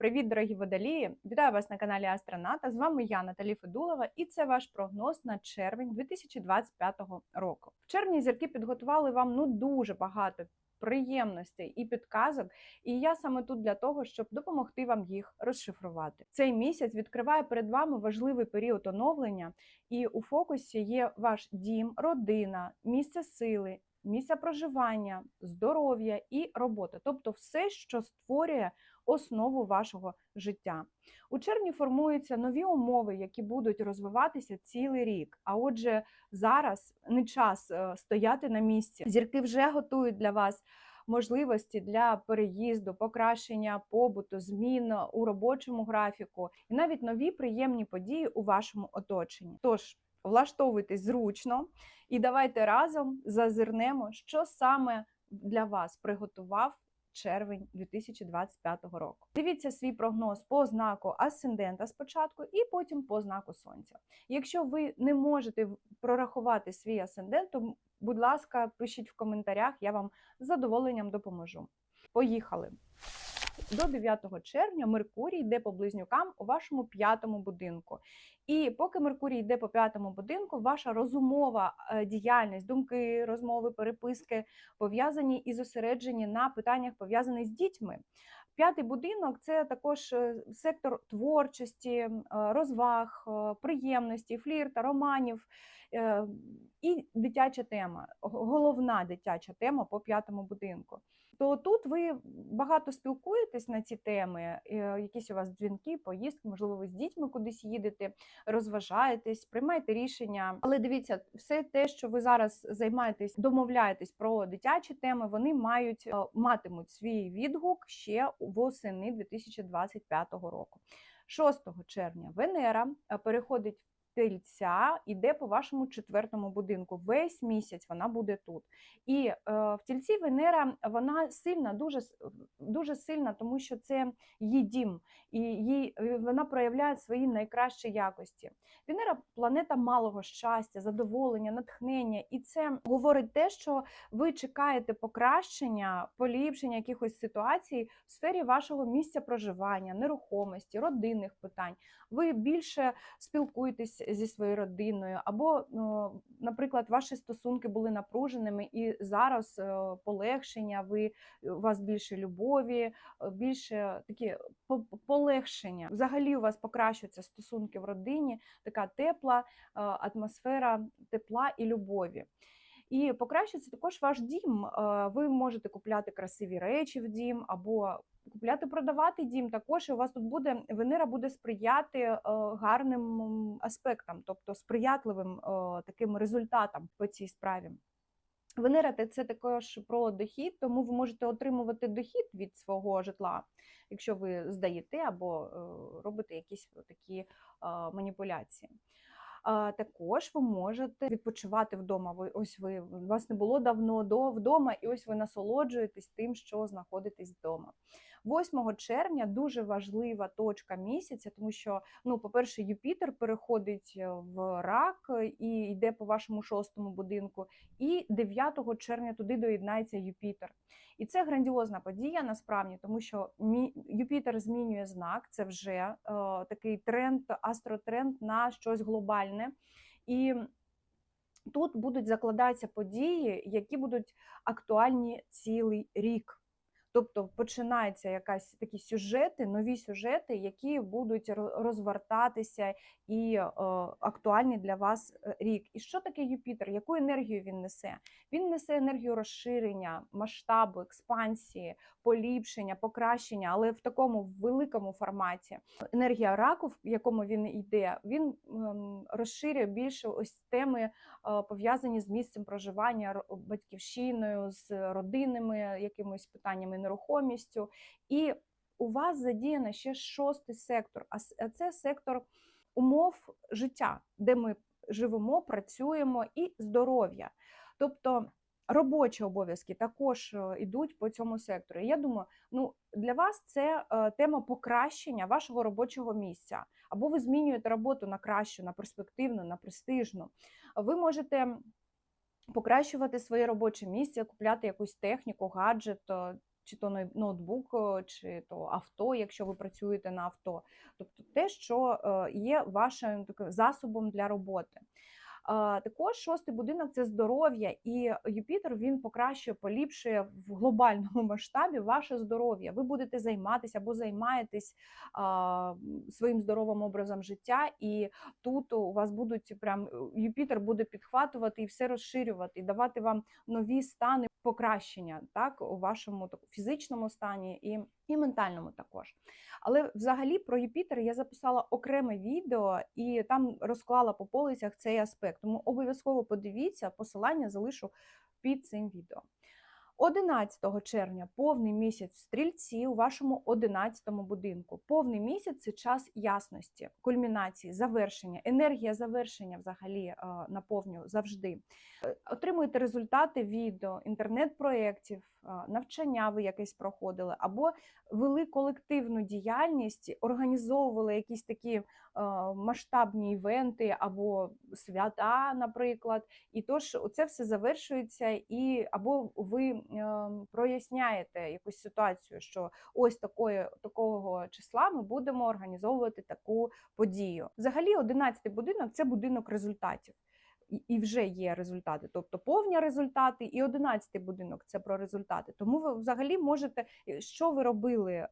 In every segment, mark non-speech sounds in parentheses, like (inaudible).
Привіт, дорогі водолії! Вітаю вас на каналі Астроната. З вами я, Наталі Федулова, і це ваш прогноз на червень 2025 року. В червні зірки підготували вам ну дуже багато приємностей і підказок. І я саме тут для того, щоб допомогти вам їх розшифрувати. Цей місяць відкриває перед вами важливий період оновлення, і у фокусі є ваш дім, родина, місце сили. Місця проживання, здоров'я і робота, тобто все, що створює основу вашого життя. У червні формуються нові умови, які будуть розвиватися цілий рік. А отже, зараз не час е, стояти на місці. Зірки вже готують для вас. Можливості для переїзду, покращення побуту, змін у робочому графіку і навіть нові приємні події у вашому оточенні. Тож влаштовуйтесь зручно і давайте разом зазирнемо, що саме для вас приготував червень 2025 року. Дивіться свій прогноз по знаку асцендента спочатку, і потім по знаку сонця. Якщо ви не можете прорахувати свій асцендент, то, будь ласка, пишіть в коментарях, я вам з задоволенням допоможу. Поїхали! До 9 червня Меркурій йде по близнюкам у вашому п'ятому будинку. І поки Меркурій йде по п'ятому будинку, ваша розумова е, діяльність, думки, розмови, переписки пов'язані і зосереджені на питаннях, пов'язаних з дітьми. П'ятий будинок це також е, сектор творчості, е, розваг, приємності, флірта, романів і дитяча тема, головна дитяча тема по п'ятому будинку то тут ви багато спілкуєтесь на ці теми, е, якісь у вас дзвінки, поїздки, можливо, ви з дітьми кудись їдете, розважаєтесь, приймаєте рішення. Але дивіться, все те, що ви зараз займаєтесь, домовляєтесь про дитячі теми, вони мають е, матимуть свій відгук ще восени 2025 року. 6 червня Венера е, переходить тельця йде по вашому четвертому будинку. Весь місяць вона буде тут. І е, в тільці Венера вона сильна, дуже дуже сильна, тому що це її дім, і їй, е, вона проявляє свої найкращі якості. Венера планета малого щастя, задоволення, натхнення. І це говорить те, що ви чекаєте покращення, поліпшення якихось ситуацій в сфері вашого місця проживання, нерухомості, родинних питань. Ви більше спілкуєтесь зі своєю родиною, або, ну, наприклад, ваші стосунки були напруженими, і зараз е, полегшення, ви у вас більше любові, е, більше такі полегшення. Взагалі у вас покращуються стосунки в родині, така тепла е, атмосфера тепла і любові. І покращиться також ваш дім. Ви можете купляти красиві речі в дім, або купляти, продавати дім. Також і у вас тут буде Венера буде сприяти е, гарним аспектам, тобто сприятливим е, таким результатам по цій справі. Венера це також про дохід, тому ви можете отримувати дохід від свого житла, якщо ви здаєте або робите якісь такі маніпуляції. Також ви можете відпочивати вдома. Ви ось ви вас не було давно до вдома, і ось ви насолоджуєтесь тим, що знаходитесь вдома. 8 червня дуже важлива точка місяця, тому що, ну, по-перше, Юпітер переходить е, в рак і йде по вашому шостому будинку, і 9 червня туди доєднається Юпітер. І це грандіозна подія насправді, тому що Юпітер змінює знак, це вже е, такий тренд, астротренд на щось глобальне. І тут будуть закладатися події, які будуть актуальні цілий рік. Тобто починаються якась такі сюжети, нові сюжети, які будуть розвертатися і е, актуальні для вас е, рік. І що таке Юпітер? Яку енергію він несе? Він несе енергію розширення, масштабу, експансії, поліпшення, покращення, але в такому великому форматі. Енергія раку, в якому він йде, він ем, розширює більше ось теми, е, пов'язані з місцем проживання, батьківщиною, з родинними якимось питаннями нерухомістю, і у вас задіяно ще шостий сектор, а це сектор умов життя, де ми живемо, працюємо і здоров'я. Тобто робочі обов'язки також йдуть е, по цьому сектору. Я думаю, ну для вас це е, тема покращення вашого робочого місця, або ви змінюєте роботу на кращу, на перспективну, на престижну. Ви можете покращувати своє робоче місце, купляти якусь техніку, гаджет, чи то ноутбук, е, чи то авто, якщо ви працюєте на авто. Тобто те, що е, є вашим таким засобом для роботи. Також шостий будинок це здоров'я, і Юпітер він покращує, поліпшує в глобальному (laughs) масштабі ваше здоров'я. Ви будете займатися або займаєтесь своїм здоровим образом життя, і тут у вас будуть прям Юпітер буде підхватувати і все розширювати, і давати вам нові стани покращення так у вашому так, фізичному стані і, і ментальному також. Але взагалі про Юпітер я записала окреме відео і там розклала по полицях цей аспект. Тому обов'язково подивіться, посилання залишу під цим відео. 11 червня повний місяць в стрільці у вашому 11 будинку. Повний місяць це час ясності, кульмінації, завершення, енергія завершення взагалі е, наповнює завжди. Е, Отримуєте результати інтернет-проєктів, е, навчання ви якесь проходили, або вели колективну діяльність, організовували якісь такі масштабні івенти або свята, наприклад. І тож це все завершується, і або ви е, проясняєте якусь ситуацію, що ось такої, такого числа ми будемо організовувати таку подію. Взагалі, 11 будинок це будинок результатів. І- вже є результати, тобто повні результати, і 11 будинок це про результати. Тому ви взагалі можете, е, що ви робили е,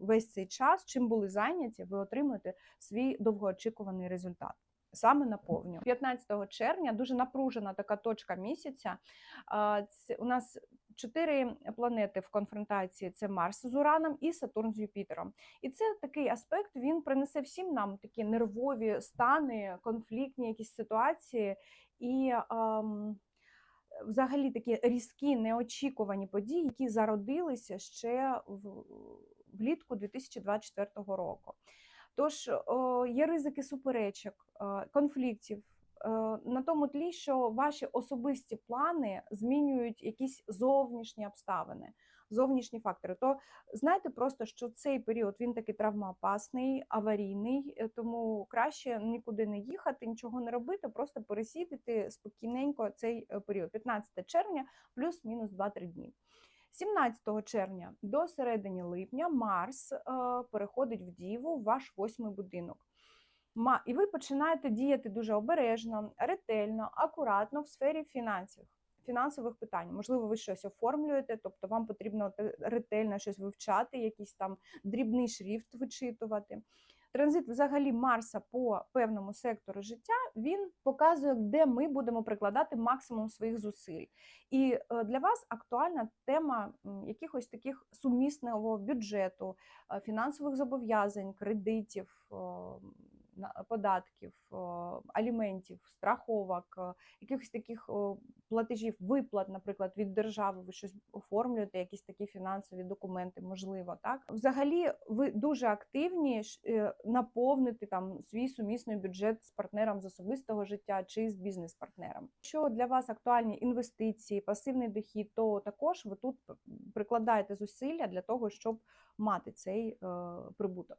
весь цей час, чим були зайняті, ви отримуєте свій довгоочікуваний результат. Саме наповню 15 червня дуже напружена така точка місяця. Це у нас чотири планети в конфронтації: це Марс з Ураном і Сатурн з Юпітером. І це такий аспект. Він принесе всім нам такі нервові стани, конфліктні якісь ситуації і. ам, Взагалі такі різкі неочікувані події, які зародилися ще в, влітку 2024 року. Тож є ризики суперечок, е, конфліктів е, на тому тлі, що ваші особисті плани змінюють якісь зовнішні обставини, зовнішні фактори. То знайте просто, що цей період він такий травмоопасний, аварійний, е, тому краще нікуди не їхати, нічого не робити, просто пересідати спокійненько цей період. 15 червня плюс-мінус 2-3 дні. 17 червня до середини липня Марс е, переходить в Діву, в ваш восьмий будинок. Ма- І ви починаєте діяти дуже обережно, ретельно, акуратно в сфері фінансів, фінансових питань. Можливо, ви щось оформлюєте, тобто вам потрібно ретельно щось вивчати, якийсь там дрібний шрифт вичитувати. Транзит взагалі Марса по певному сектору життя він показує, де ми будемо прикладати максимум своїх зусиль. І е, для вас актуальна тема якихось таких сумісного бюджету, е, фінансових зобов'язань, кредитів, е, на- податків, е, аліментів, страховок, е, якихось таких е, платежів, виплат, наприклад, від держави. Ви щось оформлюєте, якісь такі фінансові документи, можливо, так взагалі ви дуже активні наповнити там свій сумісний бюджет з партнером з особистого життя чи з бізнес-партнером. Якщо для вас актуальні інвестиції, пасивний дохід, то також ви тут прикладаєте зусилля для того, щоб мати цей прибуток.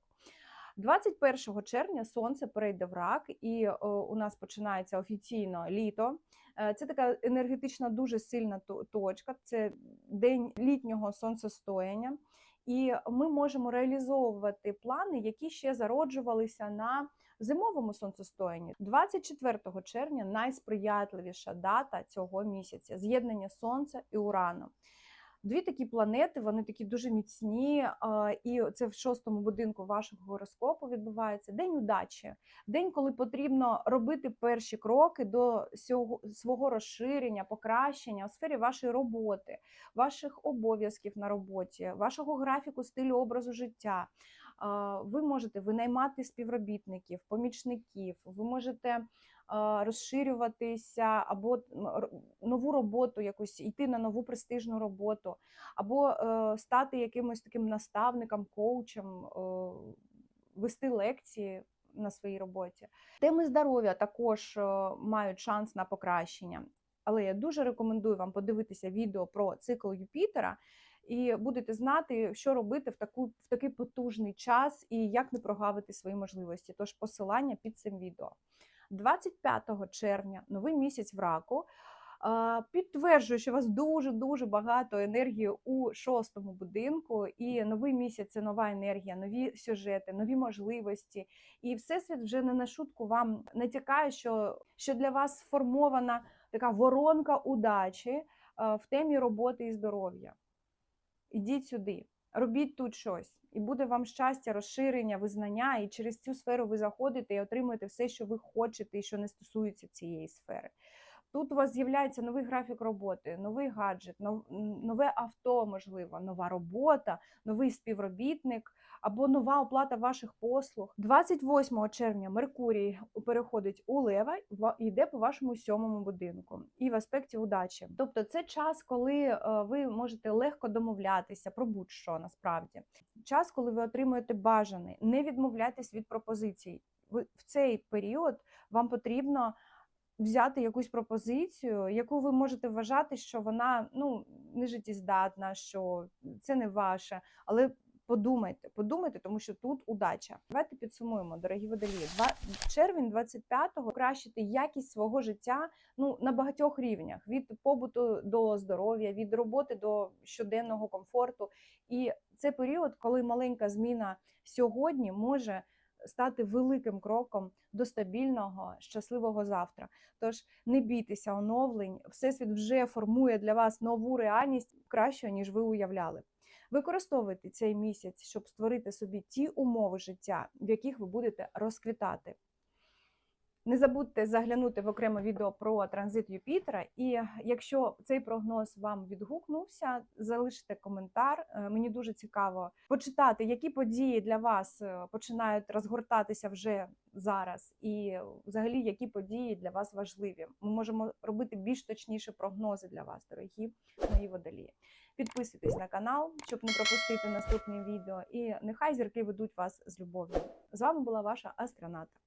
21 червня сонце перейде в рак, і е, у нас починається офіційно літо. Е, Це така енергетична дуже сильна точка. Це день літнього сонцестояння. І ми можемо реалізовувати плани, які ще зароджувалися на зимовому сонцестоянні. 24 червня найсприятливіша дата цього місяця з'єднання сонця і урану. Дві такі планети, вони такі дуже міцні, і це в шостому будинку вашого гороскопу відбувається день удачі, день, коли потрібно робити перші кроки до свого розширення, покращення у сфері вашої роботи, ваших обов'язків на роботі, вашого графіку, стилю образу життя. Ви можете винаймати співробітників, помічників, ви можете розширюватися або нову роботу, якусь йти на нову престижну роботу, або е, стати якимось таким наставником, коучем, вести лекції на своїй роботі. Теми здоров'я також мають шанс на покращення. Але я дуже рекомендую вам подивитися відео про цикл Юпітера. І будете знати, що робити в таку в такий потужний час і як не прогавити свої можливості. Тож посилання під цим відео. 25 червня, новий місяць в раку. Підтверджую, що у вас дуже дуже багато енергії у шостому будинку, і новий місяць це нова енергія, нові сюжети, нові можливості. І всесвіт вже не на шутку вам натякає, що, що для вас сформована така воронка удачі в темі роботи і здоров'я. Ідіть сюди, робіть тут щось, і буде вам щастя, розширення, визнання, і через цю сферу ви заходите і отримуєте все, що ви хочете, і що не стосується цієї сфери. Тут у вас з'являється новий графік роботи, новий гаджет, нове авто, можливо, нова робота, новий співробітник або нова оплата ваших послуг. 28 червня Меркурій переходить у Лева йде по вашому сьомому будинку і в аспекті удачі. Тобто, це час, коли е, ви можете легко домовлятися про будь-що насправді. Час, коли ви отримуєте бажане, не відмовляйтесь від пропозицій. В цей період вам потрібно взяти якусь пропозицію, яку ви можете вважати, що вона ну не життєздатна, що це не ваше, але. Подумайте, подумайте, тому що тут удача. Давайте підсумуємо, дорогі водолії. Червень 25-го покращити якість свого життя ну на багатьох рівнях: від побуту до здоров'я, від роботи до щоденного комфорту. І це період, коли маленька зміна сьогодні може стати великим кроком до стабільного, щасливого завтра. Тож не бійтеся оновлень, всесвіт вже формує для вас нову реальність кращого ніж ви уявляли. Використовуйте цей місяць, щоб створити собі ті умови життя, в яких ви будете розквітати. Не забудьте заглянути в окреме відео про транзит Юпітера. І якщо цей прогноз вам відгукнувся, залиште коментар. Е, Мені дуже цікаво почитати, які події для вас е, починають розгортатися вже зараз, і взагалі які події для вас важливі. Ми можемо робити більш точніші прогнози для вас, дорогі мої водолії. Підписуйтесь на канал, щоб не пропустити наступні відео. І нехай зірки ведуть вас з любов'ю. З вами була ваша астроната.